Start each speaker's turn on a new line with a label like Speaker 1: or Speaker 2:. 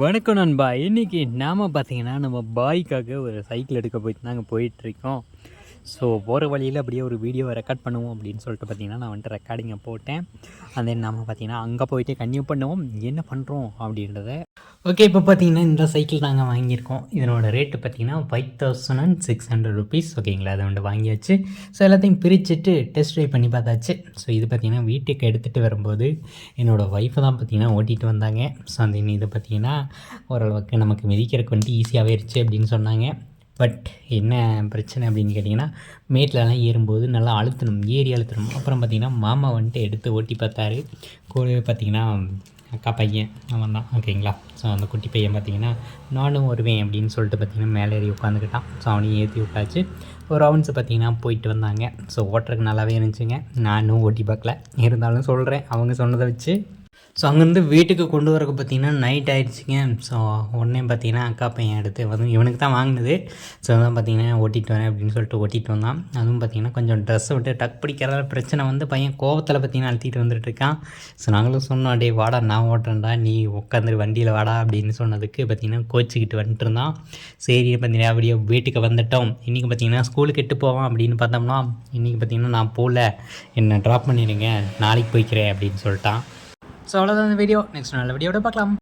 Speaker 1: வணக்கம் நண்பா. இன்றைக்கி நாம் பார்த்தீங்கன்னா நம்ம பாய்க்காக ஒரு சைக்கிள் எடுக்க போயிட்டு நாங்கள் போயிட்டுருக்கோம். ஸோ போகிற வழியில் அப்படியே ஒரு வீடியோவை ரெக்கார்ட் பண்ணுவோம் அப்படின்னு சொல்லிட்டு பார்த்தீங்கன்னா நான் வந்துட்டு ரெக்கார்டிங்கை போட்டேன். அந்த நம்ம பார்த்தீங்கன்னா அங்கே போயிட்டு கன்யூ பண்ணுவோம். என்ன பண்ணுறோம் அப்படின்றத ஓகே இப்போ பார்த்தீங்கன்னா இந்த சைக்கிள் நாங்கள் வாங்கியிருக்கோம். இதனோட ரேட்டு பார்த்தீங்கன்னா five thousand and six hundred rupees ஓகேங்களா அதை வந்து வாங்கியாச்சு. ஸோ எல்லாத்தையும் பிரிச்சுட்டு டெஸ்ட் ட்ரைவ் பண்ணி பார்த்தாச்சு. ஸோ இது பார்த்தீங்கன்னா வீட்டுக்கு எடுத்துகிட்டு வரும்போது என்னோடய ஒய்ஃபை தான் பார்த்தீங்கன்னா ஓட்டிகிட்டு வந்தாங்க. ஸோ அந்த இது பார்த்தீங்கன்னா ஓரளவுக்கு நமக்கு மிதிக்கிறதுக்கு வந்துட்டு ஈஸியாகவே இருச்சு அப்படின்னு சொன்னாங்க. பட் என்ன பிரச்சனை அப்படின்னு கேட்டிங்கன்னா மேட்லலாம் ஏறும்போது நல்லா அழுத்தணும் ஏறி அழுத்தணும். அப்புறம் பார்த்திங்கன்னா மாமா வந்துட்டு எடுத்து ஓட்டி பார்த்தாரு. கூடவே பார்த்திங்கன்னா அக்கா பையன் அவன் தான் ஓகேங்களா? ஸோ அந்த குட்டி பையன் பார்த்திங்கன்னா நானும் வருவேன் அப்படின்னு சொல்லிட்டு பார்த்தீங்கன்னா மேலே ஏறி உட்காந்துக்கிட்டான் ஸோ அவனையும் ஏற்றி விட்டாச்சு. ஒரு ரவுண்ட்ஸை பார்த்திங்கன்னா போயிட்டு வந்தாங்க. ஸோ ஓட்டுறதுக்கு நல்லாவே இருந்துச்சுங்க. நானும் ஓட்டி பார்க்கல. இருந்தாலும் சொல்கிறேன் அவங்க சொன்னதை வச்சு ஸோ அங்கேருந்து வீட்டுக்கு கொண்டு வரக்கு பார்த்தீங்கன்னா நைட் ஆயிடுச்சுங்க. ஸோ உடனே பார்த்தீங்கன்னா அக்கா பையன் எடுத்து வந்து இவனுக்கு தான் வாங்கினது. ஸோ அதான் பார்த்தீங்கன்னா ஓட்டிட்டு வரேன் அப்படின்னு சொல்லிட்டு ஓட்டிட்டு வந்தான். அதுவும் பார்த்தீங்கன்னா கொஞ்சம் ட்ரெஸ்ஸை விட்டு டக் பிடிக்கிறதால பிரச்சனை வந்து பையன் கோவத்தில் பார்த்தீங்கன்னா அழுத்திட்டு வந்துட்டு இருக்கான். ஸோ நாங்களும் சொன்னோம் டே வாடா நான் ஓட்டுறேன்டா. நீ உட்காந்துரு வண்டியில் வாடா அப்படின்னு சொன்னதுக்கு பார்த்தீங்கன்னா கோச்சிக்கிட்டு வந்துட்டு இருந்தான். சரி பார்த்தீங்கன்னா அப்படியே வீட்டுக்கு வந்துட்டோம். இன்றைக்கி பார்த்தீங்கன்னா ஸ்கூலுக்கு எட்டு போவான் அப்படின்னு பார்த்தோம்னா இன்றைக்கி பார்த்தீங்கன்னா நான் போகல. என்னை ட்ராப் பண்ணிடுங்க நாளைக்கு போய்க்கிறேன் அப்படின்னு சொல்லிட்டான். ஸோ அவ்வளோதான் இந்த வீடியோ நெக்ஸ்ட் நல்ல வீடியோட பார்க்கலாம்.